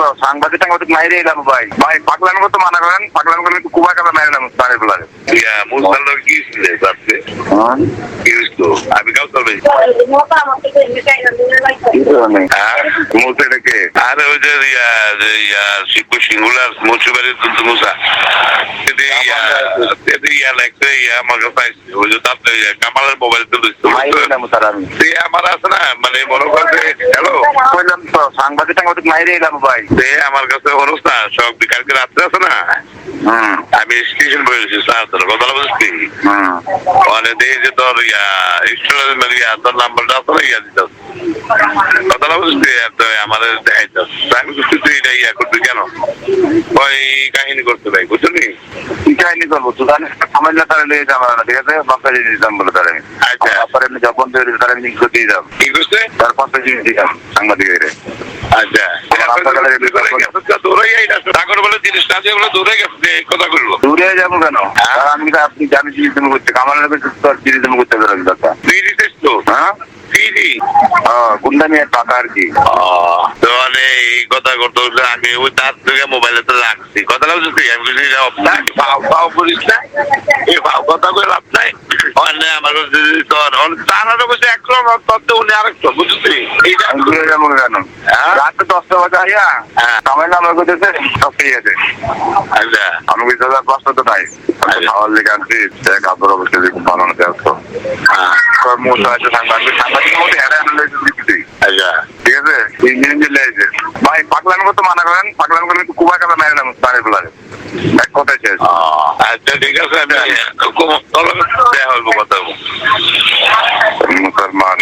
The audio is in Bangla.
তো সাংবাদিক টাংবাদিক মাইরে এলাম ভাই। ভাই পাগলান করতে মানা করেন পাগলান করলে একটু কুবা কাবা মাইরালাম তারে বলারে ইয়া মুসলার কি ছিল রাত্রে কি হইতো? আমি কাউ তবে হ্যাঁ? আরে ওই যে ইয়া ইয়া শিবু সিঙ্গুলার মুচুবাড়ি তুলতে মুসা। কামালের মোবাইল আমার আছে না মানে মনে করছে হ্যালো কইলাম তো সাংবাদিক টাংবাদিক মাইরে এলাম ভাই সে আমার কাছে না সব কালকে রাত্রে আছে না আমি স্টেশন বলেছি স্যার তোর কথা বুঝছি মানে যে তোর ইয়া স্টুডেন্ট মানে ইয়া তোর নাম্বারটা আছে না ইয়া দিত কথা বুঝছি আমার দেখাইত আমি বুঝছি তুই ইয়া করবি কেন? ওই কাহিনী করতে ভাই বুঝলি? কাহিনী করব। তুই জানিস আমার না তারা লিয়ে যাব না ঠিক আছে? বাপের বলে তারা আমি। আচ্ছা। বাপের এমনি যখন তৈরি তারা আমি লিঙ্ক দিয়ে যাব। কি করছে? তার পাঁচটা জিনিস দিলাম সাংবাদিকের। আচ্ছা। দূরে যাব কেন? আমি তো আপনি জানি জিনিস করতে জিনিস করতে দাদা। তো। হ্যাঁ? হ্যাঁ গুন্ডামি আর টাকা আর কি। এই কথা করতে আমি ওই তার থেকে মোবাইলে রাখছি কথাটা বুঝছি আমি বুঝি লাভ নাই ভাও ভাও করিস না এই ভাও কথা করে লাভ নাই। আমার কাছে তোর তারা বসে একরকম তোর তো উনি আরেকটা বুঝছি এইটা দূরে যাব কেন হ্যাঁ? রাতে দশটা বাজে আইয়া হ্যাঁ। আমার নাম করতেছে সব ঠিক আছে আচ্ছা। আমি কিছু পাঁচটা তো নাই। আচ্ছা। খাওয়ার লেগে আনছি সে কাপড় অবশ্যই খুব ভালো না দেখো হ্যাঁ, মোটা আছে সাংবাদিক সাংবাদিক মধ্যে আনলে আচ্ছা। ঠিক আছে? ইঞ্জিন লেগেছে ভাই পাগলামি করতে মানা করেন পাগলামি করলে একটু কুবা কাদা মেরে নেবেন বাড়ির গুলারে এক কথা শেষ? আচ্ছা ঠিক আছে আমি হ্যাঁ, হ্যাঁ। তবে হইব কথা মুসলমান